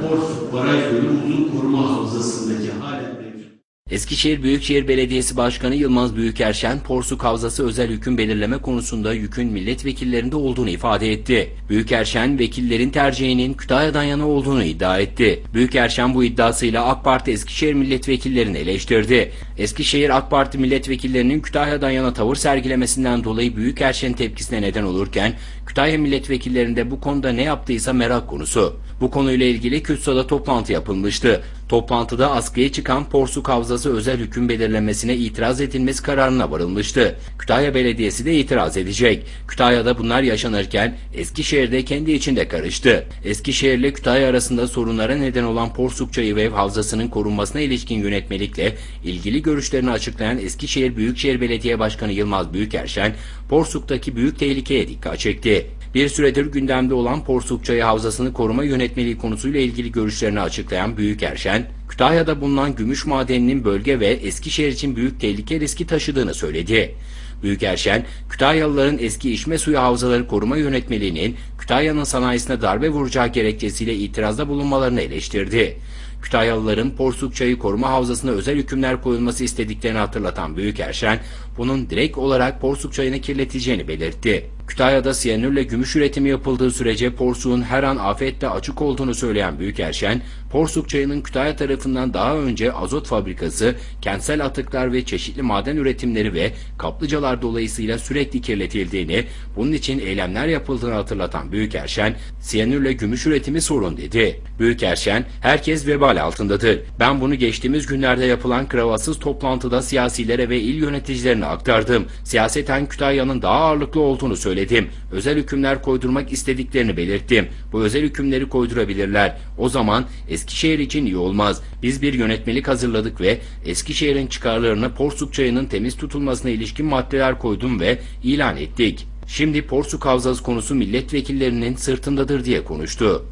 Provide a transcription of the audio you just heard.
Porsuk Baraj Gölü Uzun Koruma Havzası'ndaki halen. Eskişehir Büyükşehir Belediyesi Başkanı Yılmaz Büyükerşen, Porsuk Havzası özel hüküm belirleme konusunda yükün milletvekillerinde olduğunu ifade etti. Büyükerşen, vekillerin tercihinin Kütahya'dan yana olduğunu iddia etti. Büyükerşen bu iddiasıyla AK Parti Eskişehir milletvekillerini eleştirdi. Eskişehir AK Parti milletvekillerinin Kütahya'dan yana tavır sergilemesinden dolayı Büyükerşen'in tepkisine neden olurken, Kütahya milletvekillerinde bu konuda ne yaptıysa merak konusu. Bu konuyla ilgili Kütsa'da toplantı yapılmıştı. Toplantıda askıya çıkan Porsuk Havzası özel hüküm belirlemesine itiraz edilmesi kararına varılmıştı. Kütahya Belediyesi de itiraz edecek. Kütahya'da bunlar yaşanırken Eskişehir'de kendi içinde karıştı. Eskişehir ile Kütahya arasında sorunlara neden olan Porsuk Çayı ve Havzası'nın korunmasına ilişkin yönetmelikle ilgili görüşlerini açıklayan Eskişehir Büyükşehir Belediye Başkanı Yılmaz Büyükerşen, Porsuk'taki büyük tehlikeye dikkat çekti. Bir süredir gündemde olan Porsuk Çayı Havzası'nı koruma yönetmeliği konusuyla ilgili görüşlerini açıklayan Büyükerşen, Kütahya'da bulunan gümüş madeninin bölge ve Eskişehir için büyük tehlike riski taşıdığını söyledi. Büyükerşen, Kütahyalıların eski içme suyu havzaları koruma yönetmeliğinin Kütahya'nın sanayisine darbe vuracağı gerekçesiyle itirazda bulunmalarını eleştirdi. Kütahyalıların Porsuk Çayı Koruma Havzası'na özel hükümler koyulması istediklerini hatırlatan Büyükerşen, bunun direkt olarak Porsuk Çayı'nı kirleteceğini belirtti. Kütahya'da siyanürle gümüş üretimi yapıldığı sürece Porsuk'un her an afetle açık olduğunu söyleyen Büyükerşen, Porsuk Çayı'nın Kütahya tarafından daha önce azot fabrikası, kentsel atıklar ve çeşitli maden üretimleri ve kaplıcalar dolayısıyla sürekli kirletildiğini, bunun için eylemler yapıldığını hatırlatan Büyükerşen, siyanürle gümüş üretimi sorun dedi. Büyükerşen, herkes vebal altındadır. Ben bunu geçtiğimiz günlerde yapılan kravatsız toplantıda siyasilere ve il yöneticilerine aktardım. Siyaseten Kütahya'nın daha ağırlıklı olduğunu söyledim. Özel hükümler koydurmak istediklerini belirttim. Bu özel hükümleri koydurabilirler. O zaman Eskişehir için iyi olmaz. Biz bir yönetmelik hazırladık ve Eskişehir'in çıkarlarını Porsuk çayının temiz tutulmasına ilişkin maddeler koydum ve ilan ettik. Şimdi Porsuk Havzası konusu milletvekillerinin sırtındadır diye konuştu.